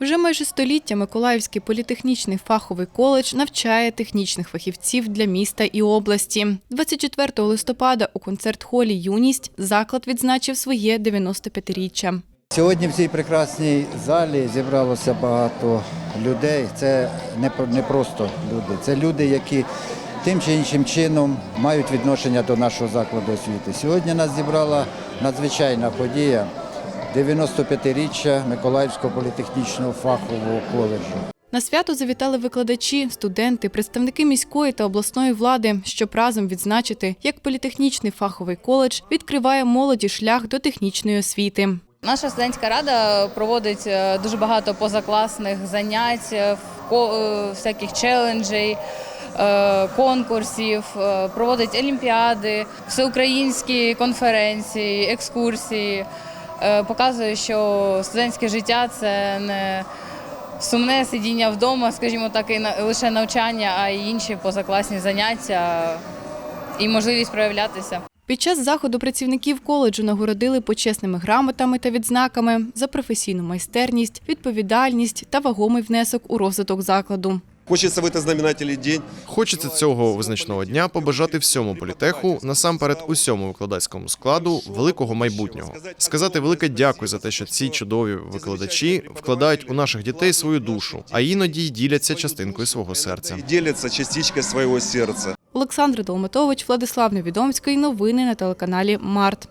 Вже майже століття Миколаївський політехнічний фаховий коледж навчає технічних фахівців для міста і області. 24 листопада у концерт-холі Юність заклад відзначив своє 95-річчя. Сьогодні в цій прекрасній залі зібралося багато людей. Це не, про- не просто люди, це люди, які тим чи іншим чином мають відношення до нашого закладу освіти. Сьогодні нас зібрала надзвичайна подія 95-річчя Миколаївського політехнічного фахового коледжу. На свято завітали викладачі, студенти, представники міської та обласної влади, щоб разом відзначити, як політехнічний фаховий коледж відкриває молоді шлях до технічної освіти. Наша студентська рада проводить е, дуже багато позакласних занять, е, е, всяких челенджей, конкурсів, проводить олімпіади, всеукраїнські конференції, екскурсії. Е, Показує, що студентське життя це не сумне сидіння вдома, скажімо так, і лише навчання, а й інші позакласні заняття і можливість проявлятися. Під час заходу працівників коледжу нагородили почесними грамотами та відзнаками за професійну майстерність, відповідальність та вагомий внесок у розвиток закладу. Хочется в этот знаменательный день Хочеться цього визначного дня побажати всьому політеху, насамперед усьому викладацькому складу, великого майбутнього. Сказати велике дякую за те, що ці чудові викладачі вкладають у наших дітей свою душу, а іноді й діляться частинкою свого серця. и делятся частичкой своего сердца. Олександр Долматович, Владислав Невідомський. Новини на телеканалі Март.